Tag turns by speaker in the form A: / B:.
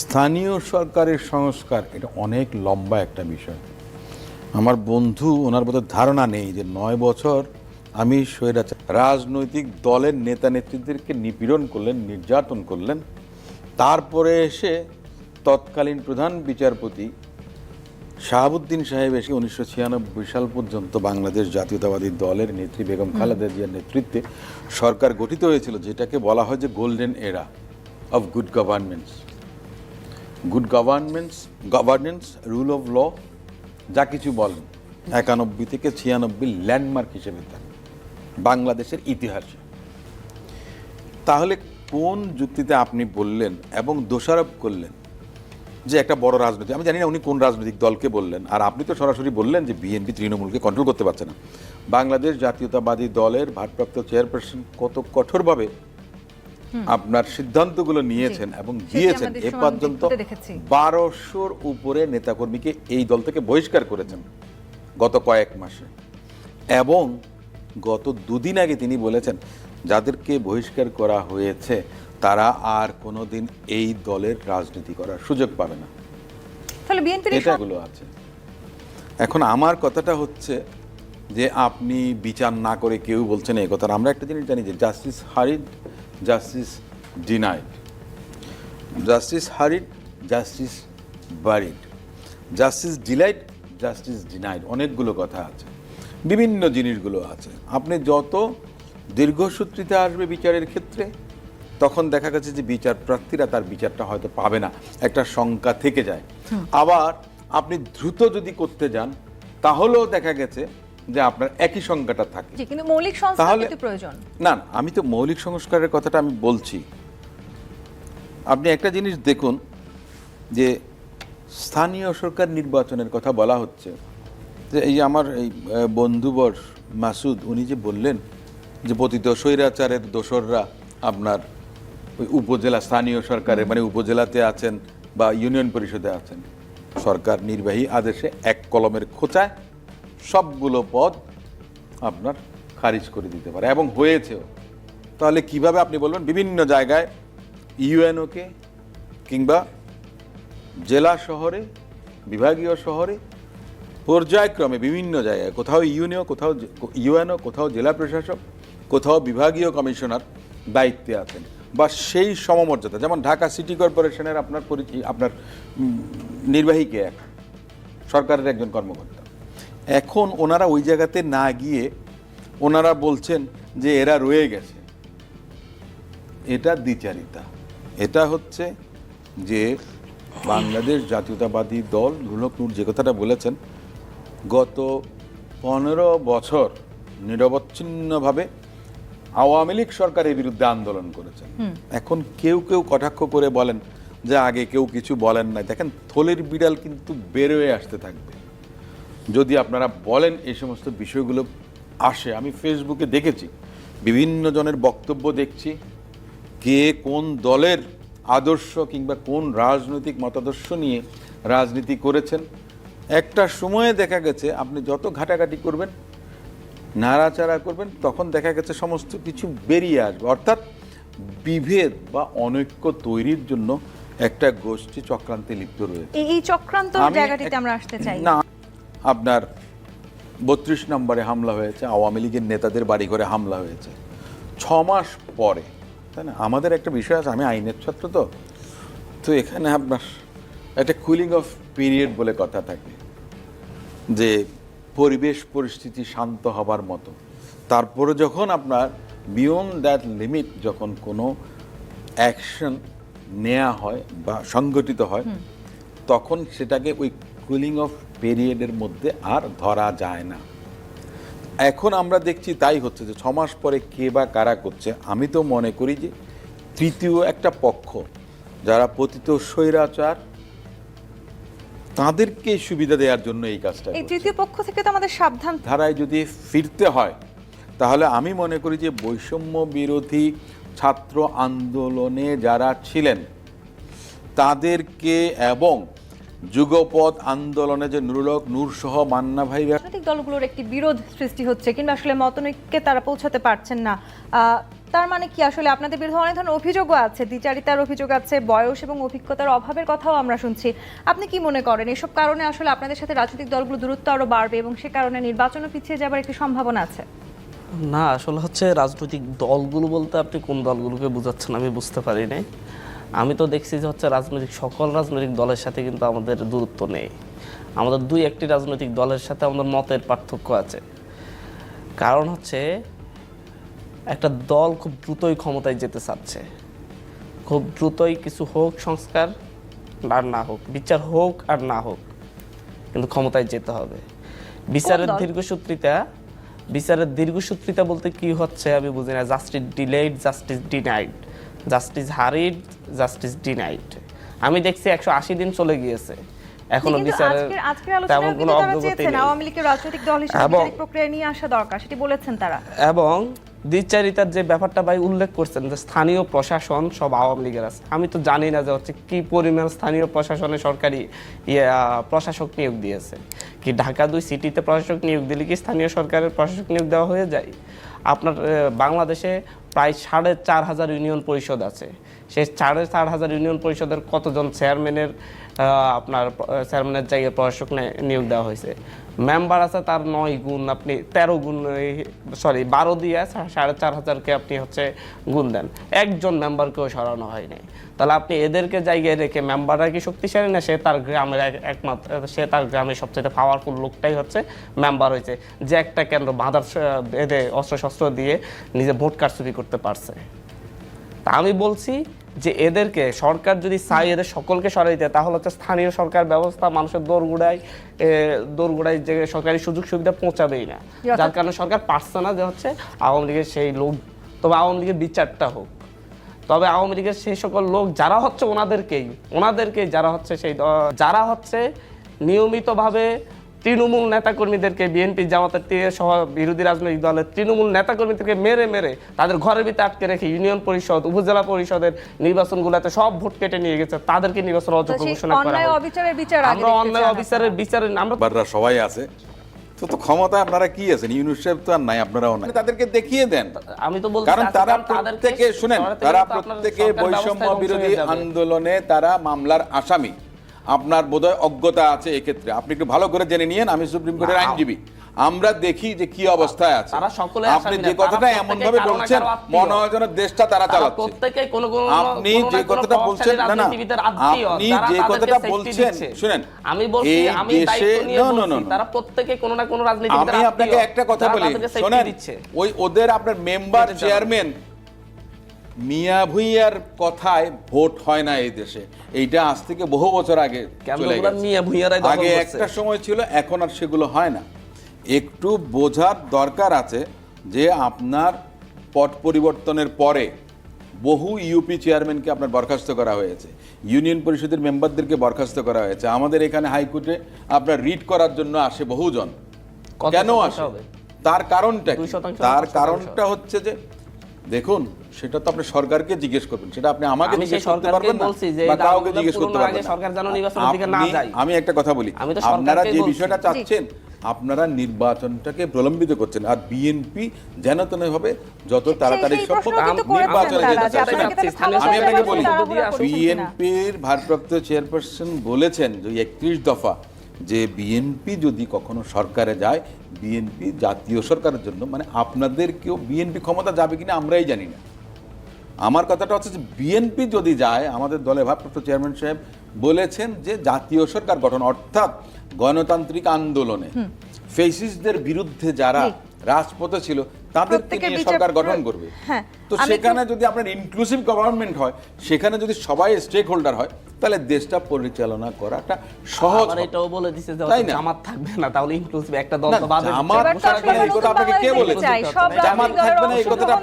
A: স্থানীয় সরকারের সংস্কার এটা অনেক লম্বা একটা বিষয়। আমার বন্ধু ওনার বোধহয় ধারণা নেই যে নয় বছর আমি স্বৈরাচার রাজনৈতিক দলের নেতা নেত্রীদেরকে নিপীড়ন করলেন নির্যাতন করলেন। তারপরে এসে তৎকালীন প্রধান বিচারপতি শাহাবুদ্দিন সাহেব এসে উনিশশো ছিয়ানব্বই সাল পর্যন্ত বাংলাদেশ জাতীয়তাবাদী দলের নেত্রী বেগম খালেদা জিয়ার নেতৃত্বে সরকার গঠিত হয়েছিল যেটাকে বলা হয় যে golden era of good governments good governments governance rule of law যা কিছু বলেন। একানব্বই থেকে ছিয়ানব্বই ল্যান্ডমার্ক হিসেবে থাকে বাংলাদেশের ইতিহাসে। তাহলে কোন যুক্তিতে আপনি বললেন এবং দোষারোপ করলেন যে একটা বড় রাজনীতি আমি জানি না উনি কোন রাজনৈতিক দলকে বললেন। আর আপনি তো সরাসরি বললেন যে বিএনপি তৃণমূলকে কন্ট্রোল করতে পারছে না। বাংলাদেশ জাতীয়তাবাদী দলের ভারপ্রাপ্ত চেয়ারপারসন কত কঠোরভাবে আপনার সিদ্ধান্তগুলো নিয়েছেন এবং দিয়েছেন। এ পর্যন্ত বারোশোর উপরে নেতাকর্মীকে এই দল থেকে বহিষ্কার করেছেন গত কয়েক মাসে। এবং গত দুদিন আগে তিনি বলেছেন যাদেরকে বহিষ্কার করা হয়েছে তারা আর কোনোদিন এই দলের রাজনীতি করার সুযোগ পাবে না। এটাগুলো আছে। এখন আমার কথাটা হচ্ছে যে আপনি বিচার না করে কেউ বলছেন এই কথা আমরা একটা জিনিস জানি যে justice hurried justice denied justice hurried justice buried justice delight justice denied অনেকগুলো কথা আছে। বিভিন্ন জিনিসগুলো আছে। আপনি যত দীর্ঘসূত্রিতে আসবে বিচারের ক্ষেত্রে তখন দেখা গেছে যে বিচার প্রার্থীরা তার বিচারটা হয়তো পাবে না। একটা শঙ্কা থেকে যায়। আবার আপনি দ্রুত যদি করতে যান তাহলেও দেখা গেছে যে আপনার একই সংখ্যাটা থাকে।
B: কিন্তু মৌলিক সংস্কার কিন্তু প্রয়োজন।
A: না না, আমি তো মৌলিক সংস্কারের কথাটা আমি বলছি। আপনি একটা জিনিস দেখুন যে স্থানীয় সরকার নির্বাচনের কথা বলা হচ্ছে। যে এই আমার এই বন্ধুবর মাসুদ উনি যে বললেন যে পতিত স্বৈরাচারের দোসররা আপনার ওই উপজেলা স্থানীয় সরকারে মানে উপজেলাতে আছেন বা ইউনিয়ন পরিষদে আছেন। সরকার নির্বাহী আদেশে এক কলমের খোঁচায় সবগুলো পদ আপনার খারিজ করে দিতে পারে এবং হয়েছেও। তাহলে কীভাবে আপনি বলবেন বিভিন্ন জায়গায় ইউএনওকে কিংবা জেলা শহরে, বিভাগীয় শহরে, পর্যায়ক্রমে বিভিন্ন জায়গায়, কোথাও ইউনিও কোথাও ইউএনও, কোথাও জেলা প্রশাসক, কোথাও বিভাগীয় কমিশনার দায়িত্বে আছেন বা সেই সমমর্যাদা, যেমন ঢাকা সিটি কর্পোরেশনের আপনার পরিচয় আপনার নির্বাহীকে এক, সরকারের একজন কর্মকর্তা। এখন ওনারা ওই জায়গাতে না গিয়ে ওনারা বলছেন যে এরা রয়ে গেছে। এটা দ্বিচারিতা। এটা হচ্ছে যে বাংলাদেশ জাতীয়তাবাদী দল নূর যে কথাটা বলেছেন গত পনেরো বছর নিরবচ্ছিন্নভাবে আওয়ামী লীগ সরকারের বিরুদ্ধে আন্দোলন করেছেন। এখন কেউ কেউ কটাক্ষ করে বলেন যে আগে কেউ কিছু বলেন নাই। দেখেন থলের বিড়াল কিন্তু বেরোয় আসতে থাকবে। যদি আপনারা বলেন এই সমস্ত বিষয়গুলো আসে আমি ফেসবুকে দেখেছি বিভিন্ন জনের বক্তব্য দেখছি কে কোন দলের আদর্শ কিংবা কোন রাজনৈতিক মতাদর্শ নিয়ে রাজনীতি করেছেন। একটা সময়ে দেখা গেছে আপনি যত ঘাটাঘাটি করবেন নাড়াচাড়া করবেন তখন দেখা গেছে সমস্ত কিছু বেরিয়ে আসবে। অর্থাৎ বিভেদ বা অনৈক্য তৈরির জন্য একটা গোষ্ঠী চক্রান্তে লিপ্ত রয়েছে।
B: এই চক্রান্ত জায়গাটিতে আমরা আসতে চাই।
A: না আপনার বত্রিশ নম্বরে হামলা হয়েছে আওয়ামী লীগের নেতাদের বাড়ি ঘরে হামলা হয়েছে। ছ মাস পরে তাই না? আমাদের একটা বিষয় আছে আমি আইনের ছাত্র তো। তো এখানে আপনার একটা কুলিং অফ পিরিয়ড বলে কথা থাকে যে পরিবেশ পরিস্থিতি শান্ত হবার মতো। তারপরে যখন আপনার বিয়ন্ড দ্যাট লিমিট যখন কোনো অ্যাকশন নেওয়া হয় বা সংগঠিত হয় তখন সেটাকে ওই কুলিং অফ পিরিয়ডের মধ্যে আর ধরা যায় না। এখন আমরা দেখছি তাই হচ্ছে যে ছ মাস পরে কে বা কারা করছে। আমি তো মনে করি যে তৃতীয় একটা পক্ষ যারা পতিত স্বৈরাচার তাদেরকে সুবিধা দেওয়ার জন্য এই কাজটা
B: এই তৃতীয় পক্ষ থেকে তো আমাদের সাবধান
A: ধারায় যদি ফিরতে হয় তাহলে আমি মনে করি যে বৈষম্য বিরোধী ছাত্র আন্দোলনে যারা ছিলেন তাদেরকে এবং যুগপৎ আন্দোলনে যে নুরুলক নূর সহ মান্না ভাই
B: রাজনৈতিক দলগুলোর একটি বিরোধ সৃষ্টি হচ্ছে কিংবা আসলে মতনৈক্যে তারা পৌঁছাতে পারছেন না। তার মানে কি আসলে আপনাদের বিরুদ্ধে অনেক ধরনের অভিযোগও আছে দ্বিচারিতার অভিযোগ আছে বয়স এবং অভিজ্ঞতার অভাবের কথাও আমরা শুনছি। আপনি কি মনে করেন এসব কারণে আসলে আপনাদের সাথে রাজনৈতিক দলগুলো দূরত্ব আরও বাড়বে এবং সে কারণে নির্বাচনও পিছিয়ে যাবার একটি সম্ভাবনা আছে?
C: না আসলে হচ্ছে রাজনৈতিক দলগুলো বলতে আপনি কোন দলগুলোকে বোঝাচ্ছেন আমি বুঝতে পারি নাই। আমি তো দেখছি যে হচ্ছে রাজনৈতিক সকল রাজনৈতিক দলের সাথে কিন্তু আমাদের দূরত্ব নেই। আমাদের দুই একটি রাজনৈতিক দলের সাথে আমাদের মতের পার্থক্য আছে। কারণ হচ্ছে একটা দল খুব দ্রুতই ক্ষমতায় যেতে চাচ্ছে। খুব দ্রুতই কিছু হোক সংস্কার আর না হোক বিচার হোক আর না হোক কিন্তু ক্ষমতায় যেতে হবে। বিচারের? দীর্ঘসূত্রিতা বিচারের দীর্ঘসূত্রিতা বলতে কি হচ্ছে আমি বুঝি না। Justice delayed justice denied justice hurried justice denied আমি দেখছি একশো আশি দিন চলে গিয়েছে।
B: এখনও
C: বিচারের তেমন কোনো অগ্রগতি নেই।
B: আওয়ামী লীগের রাজনৈতিক দল হিসেবে
C: এবং-
B: বিচারিক প্রক্রিয়া নিয়ে আসা দরকার সেটি বলেছেন তারা।
C: এবং দ্বিচারিতার যে ব্যাপারটা ভাই উল্লেখ করছেন যে স্থানীয় প্রশাসন সব আওয়ামী লীগের আছে। আমি তো জানি না যে হচ্ছে কি পরিমাণ স্থানীয় প্রশাসনে সরকারি ইয়ে, প্রশাসক নিয়োগ দিয়েছে। কি ঢাকা দুই সিটিতে প্রশাসক নিয়োগ দিলে কি স্থানীয় সরকারের প্রশাসক নিয়োগ দেওয়া হয়ে যায়? আপনার বাংলাদেশে প্রায় সাড়ে চার হাজার ইউনিয়ন পরিষদ আছে। সেই সাড়ে চার হাজার ইউনিয়ন পরিষদের কতজন চেয়ারম্যানের আপনার চেয়ারম্যানের জায়গায় প্রশাসক নিয়োগ দেওয়া হয়েছে। মেম্বার আছে তার নয় গুণ, আপনি তেরো গুণ সরি বারো দিয়ে সাড়ে চার হাজারকে আপনি হচ্ছে গুণ দেন। একজন মেম্বারকেও সরানো হয়নি। তাহলে আপনি এদেরকে জায়গায় রেখে মেম্বাররা কি শক্তিশালী না সে তার গ্রামের এক- একমাত্র, সে তার গ্রামের সবচেয়ে পাওয়ারফুল লোকটাই হচ্ছে মেম্বার হয়েছে, যে একটা কেন্দ্র বাঁধার বেঁধে অস্ত্র শস্ত্র দিয়ে নিজে ভোট কারচুপি করতে পারছে। তা আমি বলছি যে এদেরকে সরকার যদি চাই এদের সকলকে সরাই দেয় তাহলে হচ্ছে স্থানীয় সরকার ব্যবস্থা মানুষের দোরগোড়ায় দোরগোড়ায় যে সরকারি সুযোগ সুবিধা পৌঁছাবেই না। যার কারণে সরকার পারছে না যে হচ্ছে আওয়ামী লীগের সেই লোক তবে আওয়ামী লীগের বিচারটা হোক। তবে আওয়ামী লীগের সেই সকল লোক যারা হচ্ছে ওনাদেরকেই ওনাদেরকেই যারা হচ্ছে সেই যারা হচ্ছে নিয়মিতভাবে তৃণমূল নেতাকর্মীদেরকে বিএনপি জামাতের তে- সহ বিরোধী রাজনৈতিক দলের তৃণমূল নেতাকর্মীদেরকে মেরে মেরে তাদের ঘরের ভিতরে আটকে রেখে ইউনিয়ন পরিষদ উপজেলা পরিষদের নির্বাচনগুলোতে সব ভোট কেটে নিয়ে গেছে। তাদেরকে নির্বাচন অযোগ্য ঘোষণা করা।
B: অবিচারের
C: আমরা অন্যায় অফিসারের বিচারে আমরা
A: বাররা সবাই আছে। তো তো ক্ষমতা আপনারা কি আছেন? ইউনুস সাহেব তো আর নাই আপনারাও নাই। তাদেরকে দেখিয়ে দেন।
C: আমি তো বলছি
A: কারণ তারা প্রত্যেকে শুনেন তারা প্রত্যেকে বৈষম্য বিরোধী আন্দোলনে তারা মামলার আসামি। আপনার বোধহয় অজ্ঞতা আছে এক্ষেত্রে। আপনি একটু ভালো করে জেনে নিয়েন আমি সুপ্রিম কোর্টের আইনজীবী। আমরা দেখি যে কি অবস্থায় আছে। আপনি যে কথাটা এমন ভাবে বলছেন মনে হয় যেন দেশটা তারা চালাচ্ছে। আপনি যে কথাটা বলছেন না না। আপনি যে কথাটা বলছেন শুনেন
C: আমি বলছি আমি দায়িত্ব নিয়ে বলছি. তারা প্রত্যেকে কোনো না কোনো রাজনীতিবিদের
A: আমি আপনাকে একটা কথা বলি শোনেন। ওই ওদের আপনার মেম্বার চেয়ারম্যান মিয়া ভুইয়ার কথায় ভোট হয় না এই দেশে। এইটা আজ থেকে বহু বছর আগে চলে গেছে। আগে একটা সময় ছিল এখন আর সেগুলো হয় না। একটু বোঝার দরকার আছে যে আপনার পট পরিবর্তনের পরে বহু ইউপি চেয়ারম্যানকে আপনার বরখাস্ত করা হয়েছে। ইউনিয়ন পরিষদের মেম্বারদেরকে বরখাস্ত করা হয়েছে। আমাদের এখানে হাইকোর্টে আপনার রিট করার জন্য আসে বহুজন। কেন আসে? তার কারণটা তার কারণটা হচ্ছে যে দেখুন সেটা তো আপনি সরকারকে জিজ্ঞেস করবেন সেটা আপনি আমাকে জিজ্ঞেস করতে পারবেন না বা কাউকে জিজ্ঞেস করতে পারবেন
C: আগে সরকার যেন নির্বাচনের দিকে না যায়।
A: আমি একটা কথা বলি আপনারা যে বিষয়টা চাচ্ছেন আপনারা নির্বাচনটাকে প্রলম্বিত করছেন আর বিএনপি যেন তেন ভাবে যত তাড়াতাড়ি সম্ভব নির্বাচনে যেতে
B: ভালো
A: আমি আপনাকে বলি? বিএনপির ভারপ্রাপ্ত চেয়ারপারসন বলেছেন যে একত্রিশ দফা যে বিএনপি যদি কখনো সরকারে যায় বিএনপি জাতীয় সরকারের জন্য মানে আপনাদের কেউ বিএনপি ক্ষমতা যাবে কিনা আমরাই জানি না আমার কথাটা হচ্ছে যে বিএনপি যদি যায় আমাদের দলের ভারপ্রাপ্ত চেয়ারম্যান সাহেব বলেছেন যে জাতীয় সরকার গঠন অর্থাৎ গণতান্ত্রিক আন্দোলনে ফেসিসদের বিরুদ্ধে যারা। রাজপথে ছিল তাদেরকে নিয়ে সরকার গঠন করবে
B: হ্যাঁ,
A: তো সেখানে যদি আপনার ইনক্লুসিভ গভর্নমেন্ট হয় সেখানে যদি সবাই স্টেক হোল্ডার হয় তাহলে দেশটা পরিচালনা করাটা সহজ মানে
C: এটাও বলে দিছে যে
A: তাই না?
C: জামাত থাকবে না তাহলে ইনক্লুসিভ একটা দল
A: না,
C: তো বাদ
A: আপনাকে কে বলেছে?
C: জামাত
A: থাকবে না, এই কথাটা